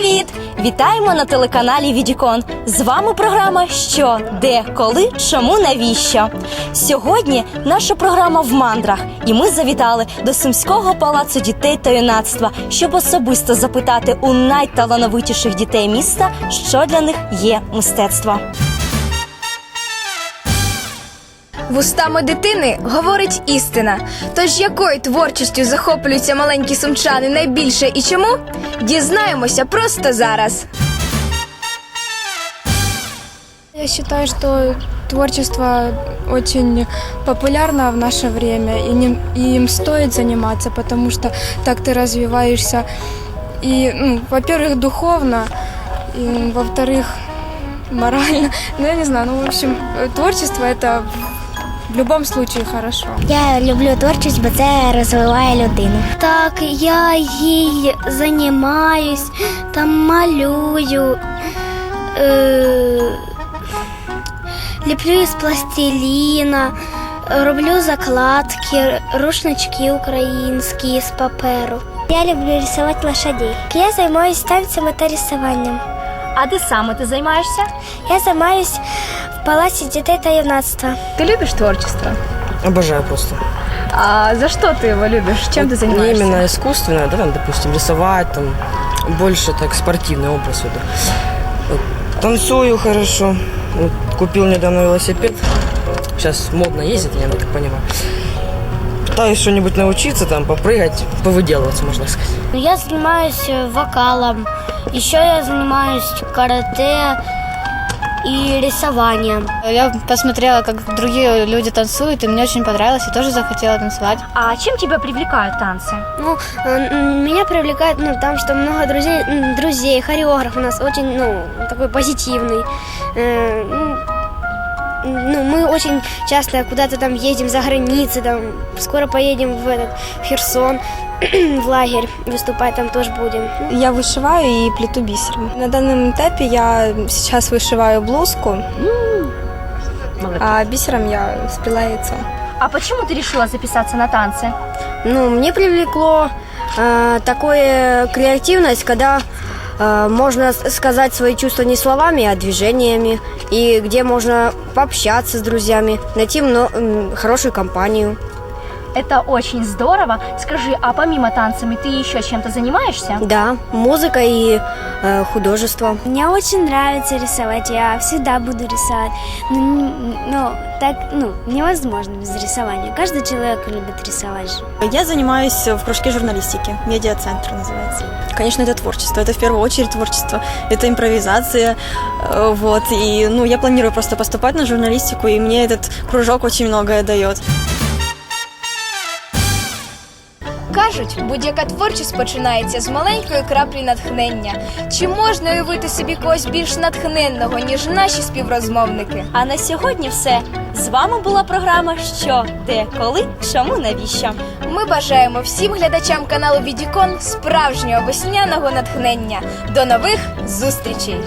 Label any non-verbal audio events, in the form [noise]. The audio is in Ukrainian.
Привіт! Вітаємо на телеканалі Відікон. З вами програма Що, де, коли, чому, навіщо. Сьогодні наша програма в мандрах, і ми завітали до Сумського палацу дітей та юнацтва, щоб особисто запитати у найталановитіших дітей міста, що для них є мистецтво. Вустами дитини говорить істина. Тож якою творчістю захоплюються маленькі сумчани найбільше і чому? Дізнаємося просто зараз. Я считаю, что творчество очень популярно в наше время, и, не- и им стоит заниматься, потому что так ты развиваешься и, ну, во-первых, духовно, и, во-вторых, морально. [laughs] Ну, я не знаю, ну, в общем, э, творчество это в любом случае хорошо. Я люблю творчість, бо це розвиває людину. Так, я їй займаюсь, там малюю, е, ліплю із пластиліна, роблю закладки, рушнички українські з паперу. Я люблю рисувати лошадей. Я займаюся танцями та рисуванням. А де саме ти займаєшся? Я займаюся палаці дітей та юнацтва. Ти любиш творчество? Обожаю просто. А за що ти його любиш? Чим ти Не займаєшся? именно искусственное, да, там, допустим, рисовать, там, больше так спортивный образ веду. Вот, Танцую хорошо. Вот, купил недавно велосипед. Сейчас модно ездить, я так понимаю. Пытаюсь что-нибудь научиться, там, попрыгать, повыделываться, можно сказать. Я занимаюсь э, вокалом, еще я занимаюсь карате и рисованием. Я посмотрела, как другие люди танцуют, и мне очень понравилось, я тоже захотела танцевать. А чим тебе привлекають танці? Ну, э, м, меня привлекает, ну, там, что много друзей, м, друзей, хореограф у нас очень, ну, такой позитивный. Э, ну, ну, мы очень часто куда-то там едем за границы, там, скоро поедем в этот, в Херсон, [clears throat] в лагерь выступать там тоже будем. Я вышиваю и плету бисером. На данном этапе я сейчас вышиваю блузку, а бисером я сплела яйцо. А чому ти вирішила записатися на танці? Ну, мне привлекло э, такое креативность, когда можно сказать свои чувства не словами, а движениями, и где можно пообщаться с друзьями, найти хорошую компанию. Это очень здорово. Скажи, а помимо танцами ты еще чем-то занимаешься? Да, музыка и э, художество. Мне очень нравится рисовать, я всегда буду рисовать. Ну, н- ну, так, ну, невозможно без рисования. Каждый человек любит рисовать же. Я занимаюсь в кружке журналистики, медиацентр называется. Конечно, это творчество, это в первую очередь творчество, это импровизация, э, вот, и, ну, я планирую просто поступать на журналистику, и мне этот кружок очень многое дает. Кажуть, будь-яка творчість починається з маленької краплі натхнення. Чи можна уявити собі когось більш натхненного, ніж наші співрозмовники? А на сьогодні все. З вами була програма Що, де, коли, чому, навіщо. Ми бажаємо всім глядачам каналу Відікон справжнього весняного натхнення. До нових зустрічей!